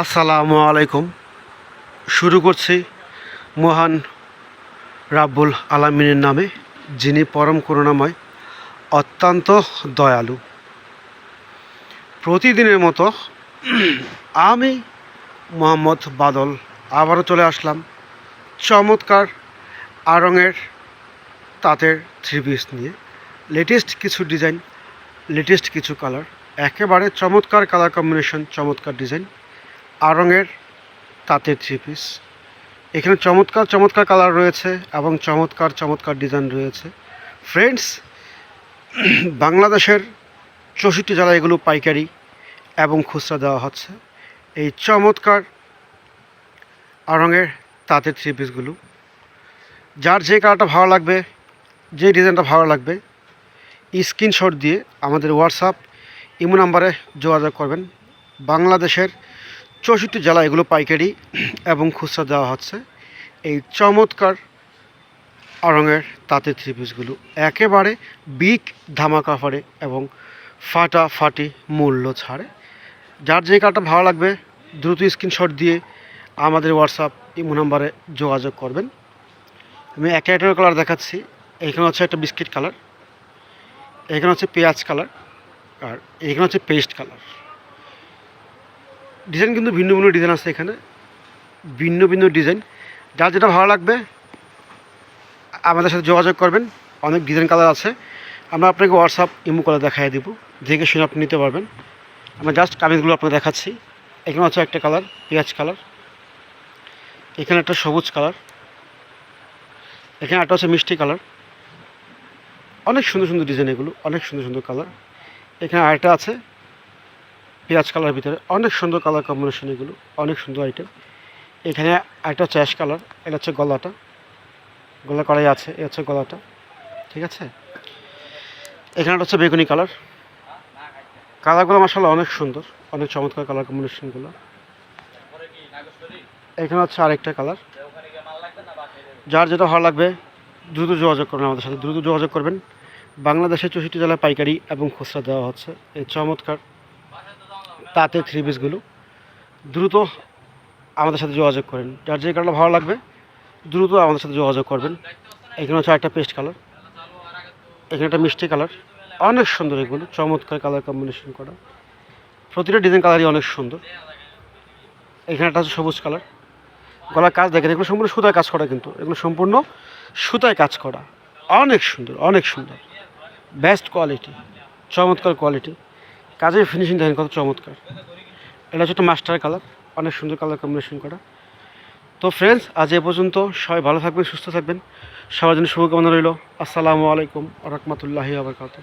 আসসালামু আলাইকুম। শুরু করছি মহান রাব্বুল আলামিনের নামে, যিনি পরম করুণাময়, অত্যন্ত দয়ালু। প্রতিদিনের মতো আমি মোহাম্মদ বাদল আবারও চলে আসলাম চমৎকার আরঙের তাঁতের থ্রি পিস নিয়ে। লেটেস্ট কিছু ডিজাইন লেটেস্ট কিছু কালার একেবারে চমৎকার কালার কম্বিনেশন চমৎকার ডিজাইন আরঙের তাঁতের থ্রি পিস এখানে চমৎকার চমৎকার কালার রয়েছে এবং চমৎকার চমৎকার ডিজাইন রয়েছে। ফ্রেন্ডস বাংলাদেশের চৌষট্টি জেলায় এগুলো পাইকারি এবং খুচরা দেওয়া হচ্ছে। এই চমৎকার আরঙের তাঁতের থ্রি পিসগুলো যার যে কালারটা ভালো লাগবে, যে ডিজাইনটা ভালো লাগবে স্ক্রিনশট দিয়ে আমাদের হোয়াটসঅ্যাপ ইমো নাম্বারে যোগাযোগ করবেন। বাংলাদেশের চৌষট্টি জেলা এগুলো পাইকারি এবং খুচরা দেওয়া হচ্ছে। এই চমৎকার আরঙের তাঁতের থ্রি পিসগুলো একেবারে বিগ ধামাকা অফারে এবং ফাটাফাটি মূল্য ছাড়ে। যার যে কারটা ভালো লাগবে, দ্রুত স্ক্রিনশট দিয়ে আমাদের হোয়াটসঅ্যাপ ইমো নাম্বারে যোগাযোগ করবেন। আমি এক একটা কালার দেখাচ্ছি। এইখানে হচ্ছে একটা বিস্কিট কালার এখানে হচ্ছে পেঁয়াজ কালার আর এখানে হচ্ছে পেস্ট কালার ডিজাইন কিন্তু ভিন্ন ভিন্ন ডিজাইন আছে এখানে। ভিন্ন ভিন্ন ডিজাইন। যার যেটা ভালো লাগবে, আমাদের সাথে যোগাযোগ করবেন। অনেক ডিজাইন কালার আছে। আমরা আপনাকে হোয়াটসঅ্যাপ ইমো করে দেখাই দেবো। দেখে শুনে আপনি নিতে পারবেন। আমরা জাস্ট কামিজগুলো আপনাকে দেখাচ্ছি। এখানে হচ্ছে একটা কালার, পেঁয়াজ কালার। এখানে একটা সবুজ কালার। এখানে একটা হচ্ছে মিষ্টি কালার। অনেক সুন্দর সুন্দর ডিজাইন এগুলো, অনেক সুন্দর সুন্দর কালার। এখানে আরেকটা আছে। পেঁয়াজ কালার ভিতরে অনেক সুন্দর কালার কম্বিনেশন এগুলো, অনেক সুন্দর আইটেম এখানে একটা হচ্ছে কালার এটা হচ্ছে গলাটা। গলা করাই আছে এ হচ্ছে গলাটা, ঠিক আছে? এখানে হচ্ছে বেগুনি কালার কালারগুলো মাসাল্লাহ অনেক সুন্দর, অনেক চমৎকার কালার কম্বিনেশনগুলো এখানে হচ্ছে আরেকটা কালার যার যেটা ভালো লাগবে, দ্রুত যোগাযোগ করবেন আমাদের সাথে। দ্রুত যোগাযোগ করবেন। বাংলাদেশের চৌষট্টি জেলায় পাইকারি এবং খুচরা দেওয়া হচ্ছে। এই চমৎকার তাতে থ্রি পিসগুলো দ্রুত আমাদের সাথে যোগাযোগ করেন। যার যে কালারটা ভালো লাগবে, দ্রুত আমাদের সাথে যোগাযোগ করবেন। এখানে হচ্ছে একটা পেস্ট কালার এখানে একটা মিষ্টি কালার অনেক সুন্দর এগুলো। চমৎকার কালার কম্বিনেশন করা। প্রতিটা ডিজাইন কালারই অনেক সুন্দর। এখানে একটা হচ্ছে সবুজ কালার গলার কাজ দেখেন, এগুলো সম্পূর্ণ সুতায় কাজ করা কিন্তু। এগুলো সম্পূর্ণ সুতায় কাজ করা। অনেক সুন্দর অনেক সুন্দর। বেস্ট কোয়ালিটি চমৎকার কোয়ালিটি কাজের ফিনিশিং দেখেন কত চমৎকার। এটা হচ্ছে মাস্টার কালার অনেক সুন্দর কালার কম্বিনেশন করা। তো ফ্রেন্ডস আজ এ পর্যন্ত সবাই ভালো থাকবেন, সুস্থ থাকবেন। সবার জন্য শুভকামনা রইল। আসসালামু আলাইকুম রহমতুল্লাহি আবরকাত